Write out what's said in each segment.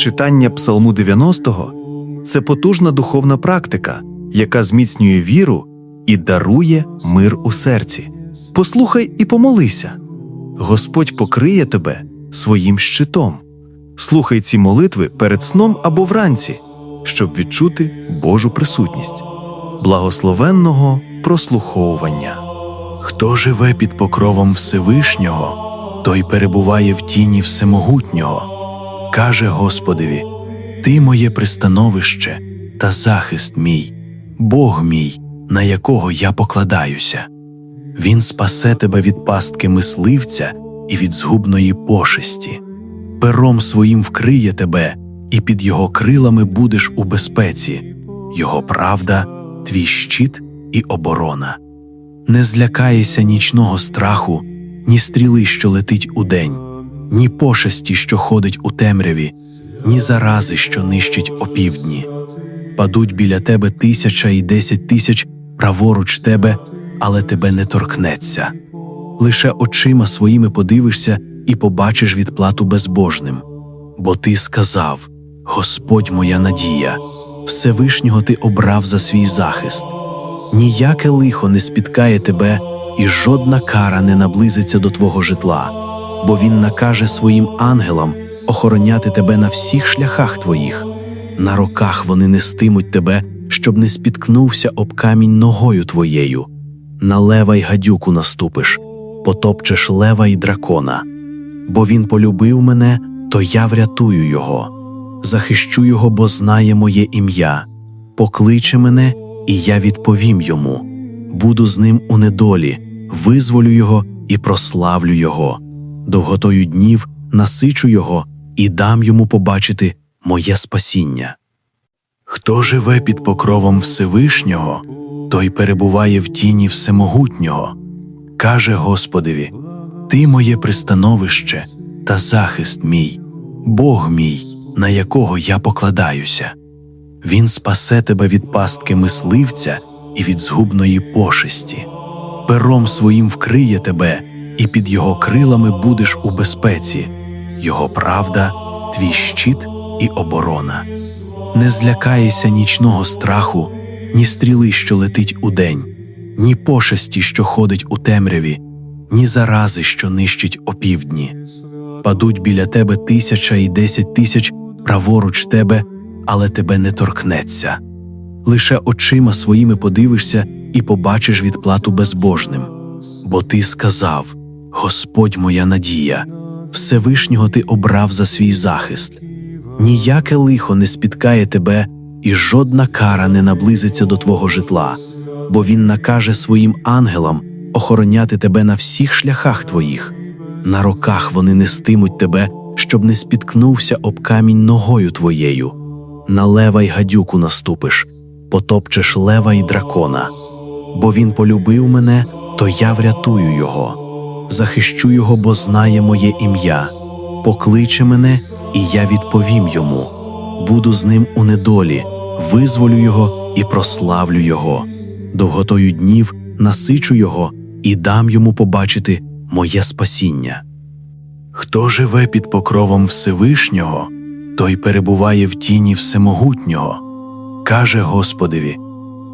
Читання Псалму 90 – це потужна духовна практика, яка зміцнює віру і дарує мир у серці. Послухай і помолися. Господь покриє тебе своїм щитом. Слухай ці молитви перед сном або вранці, щоб відчути Божу присутність. Благословенного прослуховування. Хто живе під покровом Всевишнього, той перебуває в тіні Всемогутнього. Каже Господеві: Ти моє пристановище та захист мій, Бог мій, на якого я покладаюся. Він спасе тебе від пастки мисливця і від згубної пошесті. Пером своїм вкриє тебе, і під його крилами будеш у безпеці, його правда, твій щит і оборона. Не злякаєшся нічного страху, ні стріли, що летить удень, ні пошесті, що ходить у темряві, ні зарази, що нищить опівдні. Падуть біля тебе тисяча і десять тисяч праворуч тебе, але тебе не торкнеться. Лише очима своїми подивишся і побачиш відплату безбожним. Бо ти сказав: Господь моя надія, Всевишнього ти обрав за свій захист. Ніяке лихо не спіткає тебе, і жодна кара не наблизиться до твого житла, бо він накаже своїм ангелам охороняти тебе на всіх шляхах твоїх. На роках вони нестимуть тебе, щоб не спіткнувся об камінь ногою твоєю. На лева й гадюку наступиш, потопчеш лева й дракона. Бо він полюбив мене, то я врятую його, захищу його, бо знає моє ім'я, покличе мене, і я відповім йому. Буду з ним у недолі, визволю його і прославлю його. Довготою днів насичу його і дам йому побачити моє спасіння. Хто живе під покровом Всевишнього, той перебуває в тіні Всемогутнього. Каже Господеві: Ти моє пристановище та захист мій, Бог мій, на якого я покладаюся. Він спасе тебе від пастки мисливця і від згубної пошесті. Пером своїм вкриє тебе, і під його крилами будеш у безпеці, його правда, твій щит і оборона. Не злякаєшся нічного страху, ні стріли, що летить удень, ні пошесті, що ходить у темряві, ні зарази, що нищить опівдні. Падуть біля тебе тисяча і десять тисяч праворуч тебе, але тебе не торкнеться. Лише очима своїми подивишся і побачиш відплату безбожним. Бо ти сказав: Господь моя надія, Всевишнього ти обрав за свій захист. Ніяке лихо не спіткає тебе, і жодна кара не наблизиться до твого житла, бо він накаже своїм ангелам охороняти тебе на всіх шляхах твоїх. На роках вони нестимуть тебе, щоб не спіткнувся об камінь ногою твоєю. На лева й гадюку наступиш, потопчеш лева й дракона. Бо він полюбив мене, то я врятую його, захищу його, бо знає моє ім'я, покличе мене, і я відповім йому. Буду з ним у недолі, визволю його і прославлю його. Довготою днів насичу його і дам йому побачити моє спасіння. Хто живе під покровом Всевишнього, той перебуває в тіні Всемогутнього. Каже Господеві: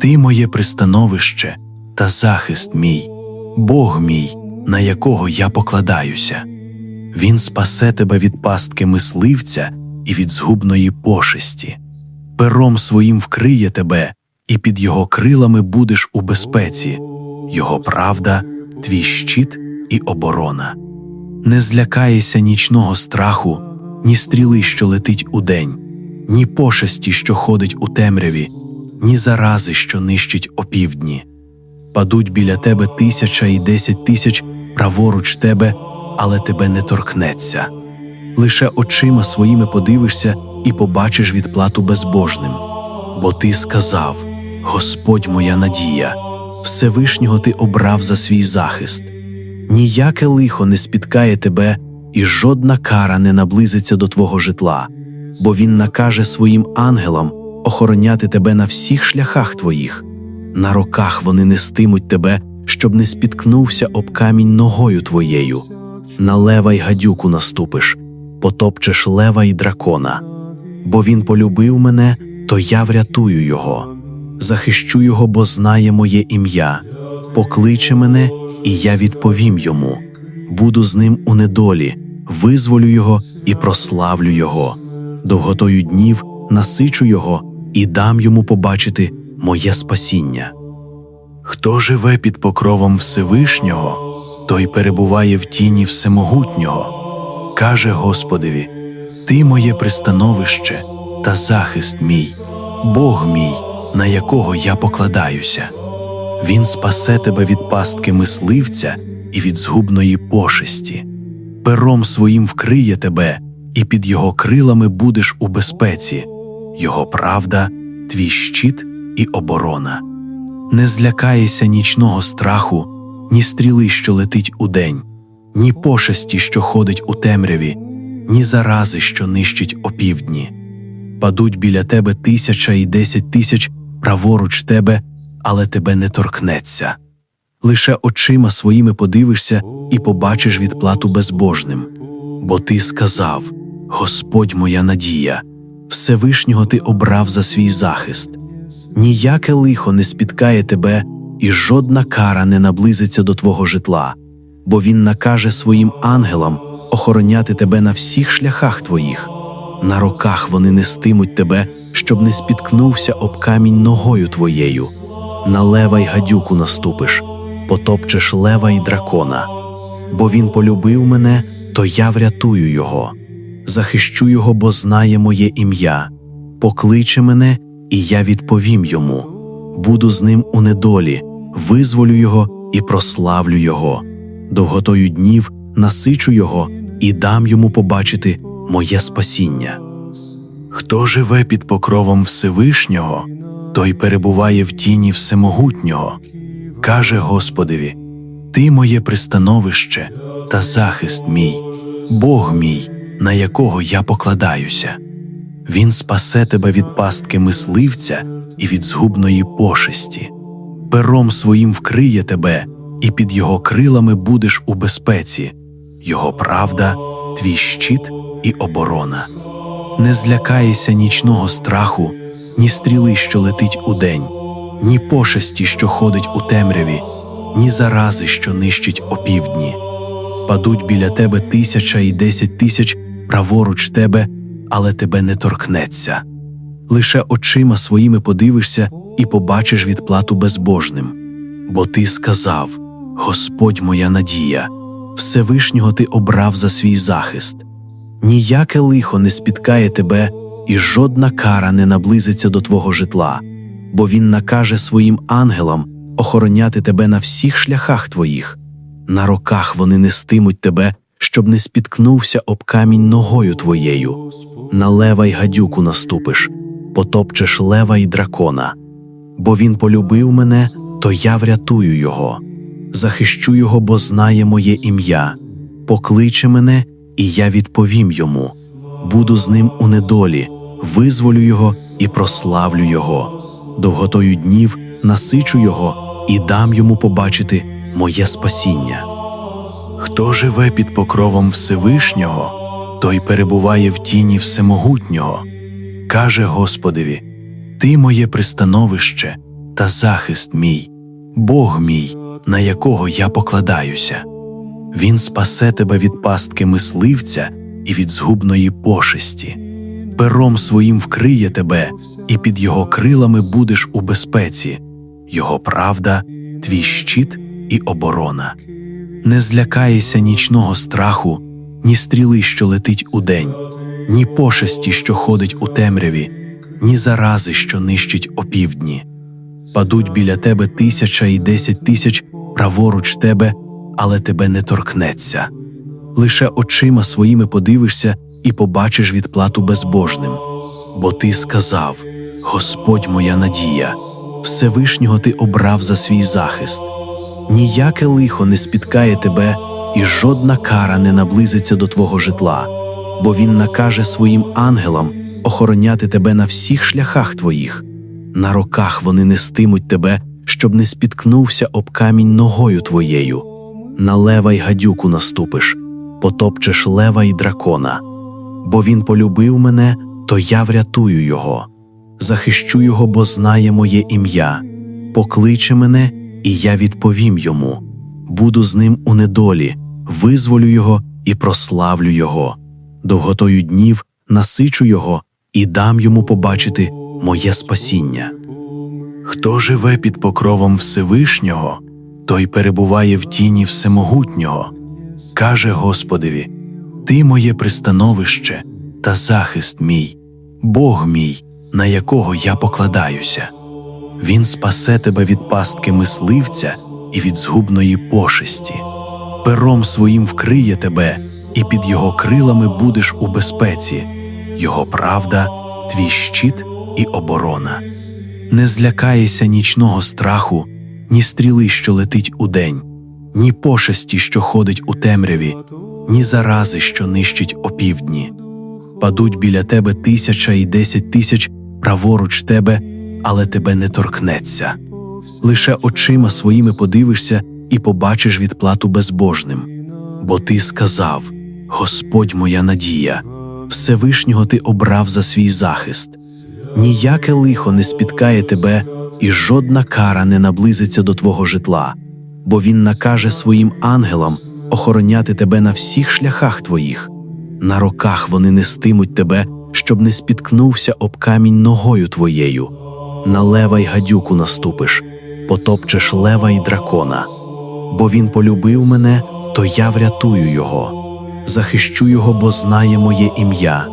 Ти моє пристановище та захист мій, Бог мій, на якого я покладаюся. Він спасе тебе від пастки мисливця і від згубної пошесті. Пером своїм вкриє тебе, і під його крилами будеш у безпеці, його правда, твій щит і оборона. Не злякаєшся нічного страху, ні стріли, що летить удень, ні пошесті, що ходить у темряві, ні зарази, що нищить опівдні. Падуть біля тебе тисяча і десять тисяч праворуч тебе, але тебе не торкнеться. Лише очима своїми подивишся і побачиш відплату безбожним. Бо ти сказав: Господь моя надія, Всевишнього ти обрав за свій захист. Ніяке лихо не спіткає тебе, і жодна кара не наблизиться до твого житла, бо він накаже своїм ангелам охороняти тебе на всіх шляхах твоїх. На роках вони нестимуть тебе, щоб не спіткнувся об камінь ногою твоєю. На лева й гадюку наступиш, потопчеш лева й дракона. бо він полюбив мене, то я врятую його. Захищу його, бо знає моє ім'я. Покличе мене, і я відповім йому. Буду з ним у недолі, визволю його і прославлю його. Довготою днів насичу його і дам йому побачити моє спасіння. Хто живе під покровом Всевишнього, той перебуває в тіні Всемогутнього. Каже Господеві: Ти моє пристановище та захист мій, Бог мій, на якого я покладаюся. Він спасе тебе від пастки мисливця і від згубної пошесті. Пером своїм вкриє тебе, і під його крилами будеш у безпеці, його правда, твій щит і оборона. Не злякаєшся нічного страху, ні стріли, що летить удень, ні пошесті, що ходить у темряві, ні зарази, що нищить опівдні. Падуть біля тебе тисяча і десять тисяч праворуч тебе, але тебе не торкнеться. Лише очима своїми подивишся і побачиш відплату безбожним. Бо ти сказав: Господь моя надія, Всевишнього ти обрав за свій захист. Ніяке лихо не спіткає тебе, і жодна кара не наблизиться до твого житла, бо він накаже своїм ангелам охороняти тебе на всіх шляхах твоїх. На руках вони нестимуть тебе, щоб не спіткнувся об камінь ногою твоєю. На лева й гадюку наступиш, потопчеш лева й дракона. Бо він полюбив мене, то я врятую його. Захищу його, бо знає моє ім'я. Покличе мене, і я відповім йому. Буду з ним у недолі, визволю його і прославлю його. Довготою днів насичу його і дам йому побачити моє спасіння. Хто живе під покровом Всевишнього, той перебуває в тіні Всемогутнього. Каже Господеві: Ти моє пристановище та захист мій, Бог мій, на якого я покладаюся. Він спасе тебе від пастки мисливця і від згубної пошесті. Пером своїм вкриє тебе, і під його крилами будеш у безпеці, його правда, твій щит і оборона. Не злякаєшся нічного страху, ні стріли, що летить удень, ні пошесті, що ходить у темряві, ні зарази, що нищить опівдні. Падуть біля тебе тисяча і десять тисяч праворуч тебе, але тебе не торкнеться. Лише очима своїми подивишся і побачиш відплату безбожним. Бо ти сказав: Господь моя надія, Всевишнього ти обрав за свій захист. Ніяке лихо не спіткає тебе, і жодна кара не наблизиться до твого житла, бо він накаже своїм ангелам охороняти тебе на всіх шляхах твоїх. На руках вони нестимуть тебе, щоб не спіткнувся об камінь ногою твоєю. На лева й гадюку наступиш, потопчеш лева й дракона. Бо він полюбив мене, то я врятую його. Захищу його, бо знає моє ім'я. Покличе мене, і я відповім йому. Буду з ним у недолі, визволю його і прославлю його. Довготою днів насичу його і дам йому побачити моє спасіння. Хто живе під покровом Всевишнього, той перебуває в тіні Всемогутнього. Каже Господеві: Ти моє пристановище та захист мій, Бог мій, на якого я покладаюся. Він спасе тебе від пастки мисливця і від згубної пошесті. Пером своїм вкриє тебе, і під його крилами будеш у безпеці, його правда, твій щит і оборона. Не злякаєшся нічного страху, ні стріли, що летить удень, ні пошесті, що ходить у темряві, ні зарази, що нищить опівдні. Падуть біля тебе тисяча і десять тисяч праворуч тебе, але тебе не торкнеться. Лише очима своїми подивишся і побачиш відплату безбожним. Бо ти сказав: Господь моя надія, Всевишнього ти обрав за свій захист. Ніяке лихо не спіткає тебе, і жодна кара не наблизиться до твого житла, бо він накаже своїм ангелам охороняти тебе на всіх шляхах твоїх. На руках вони нестимуть тебе, щоб не спіткнувся об камінь ногою твоєю. На лева й гадюку наступиш, потопчеш лева й дракона. Бо він полюбив мене, то я врятую його, захищу його, бо знає моє ім'я. Покличе мене, і я відповім йому. Буду з ним у недолі, визволю його і прославлю його. Довготою днів насичу його і дам йому побачити моє спасіння. Хто живе під покровом Всевишнього, той перебуває в тіні Всемогутнього, каже Господеві: Ти моє пристановище та захист мій, Бог мій, на якого я покладаюся. Він спасе тебе від пастки мисливця і від згубної пошесті, пером своїм вкриє тебе, і під його крилами будеш у безпеці, його правда, твій щит і оборона. Не злякаєшся нічного страху, ні стріли, що летить удень, ні пошесті, що ходить у темряві, ні зарази, що нищить опівдні. Падуть біля тебе тисяча і десять тисяч праворуч тебе, але тебе не торкнеться. Лише очима своїми подивишся і побачиш відплату безбожним. Бо ти сказав: Господь моя надія, Всевишнього ти обрав за свій захист. Ніяке лихо не спіткає тебе, і жодна кара не наблизиться до твого житла, бо він накаже своїм ангелам охороняти тебе на всіх шляхах твоїх. На роках вони нестимуть тебе, щоб не спіткнувся об камінь ногою твоєю. На лева й гадюку наступиш, потопчеш лева й дракона. Бо він полюбив мене, то я врятую його, захищу його, бо знає моє ім'я.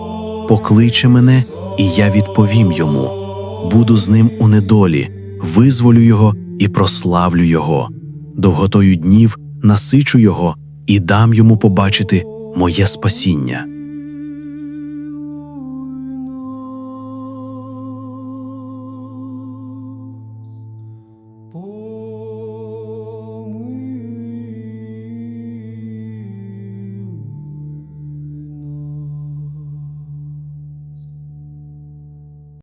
Покличе мене, і я відповім йому. Буду з ним у недолі, визволю його і прославлю його. Довготою днів насичу його і дам йому побачити моє спасіння.